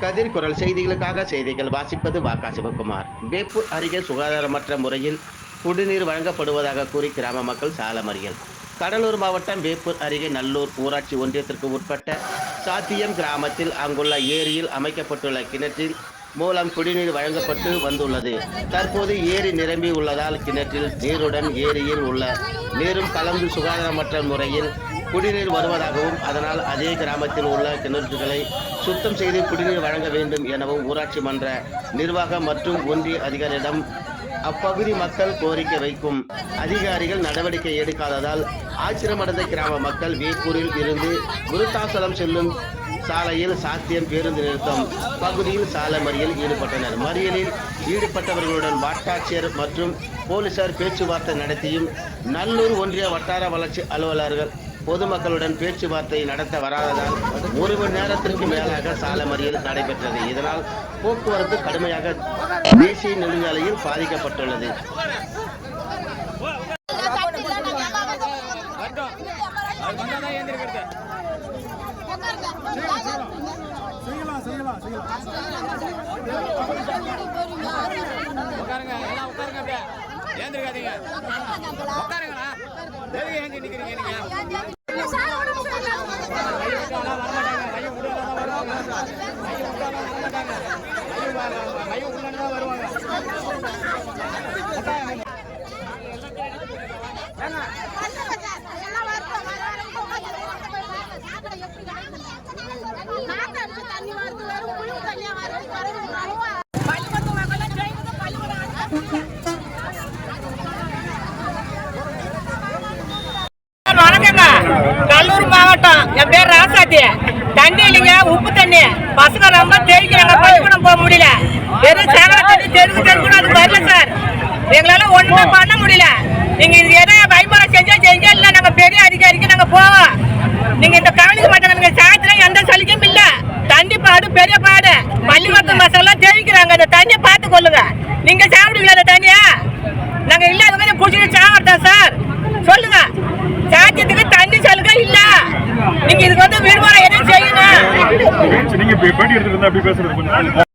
கதிர் குரல் செய்திகளுக்காக செய்திகள் வாசிப்பது வாக்கா சிவகுமார். வேப்பூர் அருகே சுகாதாரமற்ற முறையில் குடிநீர் வழங்கப்படுவதாக கூறி கிராம மக்கள் சாலமறியல். கடலூர் மாவட்டம் வேப்பூர் அருகே நல்லூர் ஊராட்சி ஒன்றியத்திற்கு உட்பட்ட சாத்தியம் கிராமத்தில் அங்குள்ள ஏரியில் அமைக்கப்பட்டுள்ள கிணற்றில் மூலம் குடிநீர் வழங்கப்பட்டு வந்துள்ளது. தற்போது ஏரி நிரம்பி உள்ளதால் கிணற்றில் நீருடன் ஏரியில் உள்ள நீரும் கலந்து சுகாதாரமற்ற முறையில் குடிநீர் வருவதாகவும் அதனால் அதே கிராமத்தில் உள்ள கிணற்றுகளை சுத்தம் செய்து குடிநீர் வழங்க வேண்டும் எனவும் ஊராட்சி மன்ற நிர்வாகம் மற்றும் ஒன்றிய அதிகாரியிடம் அப்பகுதி மக்கள் கோரிக்கை வைக்கும். அதிகாரிகள் நடவடிக்கை எடுக்காததால் ஆச்சிரமடைந்த கிராம மக்கள் வேப்பூரில் இருந்து விருத்தாசலம் செல்லும் சாலையில் சாத்தியம் பேருந்து நிறுத்தம். பகுதியில் சாலை மறியலில் ஈடுபட்டனர். மறியலில் ஈடுபட்டவர்களுடன் வட்டாட்சியர் மற்றும் போலீசார் பேச்சுவார்த்தை நடத்தியும் நல்லூர் ஒன்றிய வட்டார வளர்ச்சி அலுவலர்கள் பொதுமக்களுடன் பேச்சுவார்த்தை நடத்த வராததால் ஒரு மணி நேரத்திற்கு மேலாக சாலை மறியல் நடைபெற்றது. இதனால் போக்குவரத்து கடுமையாக தேசிய நெடுஞ்சாலையில் பாதிக்கப்பட்டுள்ளது. உட்காருங்க எல்லாம் உட்காருங்க அப்படியே. ஏந்திருக்காதீங்க. உட்காருங்களா எதுக்கு ஏந்தி நிக்கிறீங்க நீங்க? வணக்கங்க. கல்லூர் மாவட்டம். என் பேர் ராசாத்தி. தண்ணி இல்லைங்க உப்பு தண்ணி. பசங்க ரொம்ப தேய்க்கிறாங்க பள்ளிக்கூடம் போக முடியல. வெறும் சேகர தண்ணி தெருக்கு தெருக்கு அது வரல சார். எங்களால ஒண்ணுமே பண்ண முடியல. நீங்க இது எதை பயன்பரம் செஞ்சா செஞ்சா இல்லை நாங்க பெரிய அதிகாரிக்கு நாங்க போவோம். நீங்க இந்த கவனிக்க மாட்டாங்க நீங்க சாயத்துல எந்த சலிக்கும் இல்ல. தண்ணி பாடு பெரிய பாடு. பள்ளிக்கூடத்து பசங்க தேய்க்கிறாங்க அந்த தண்ணியை பார்த்து கொள்ளுங்க. நீங்க சாப்பிடுவீங்களா அந்த தண்ணியா? நாங்க இல்லாத மாதிரி குடிச்சிட்டு சாவ எடுத்துட்டு இருந்தா அப்படி பேசுறது கொஞ்சம்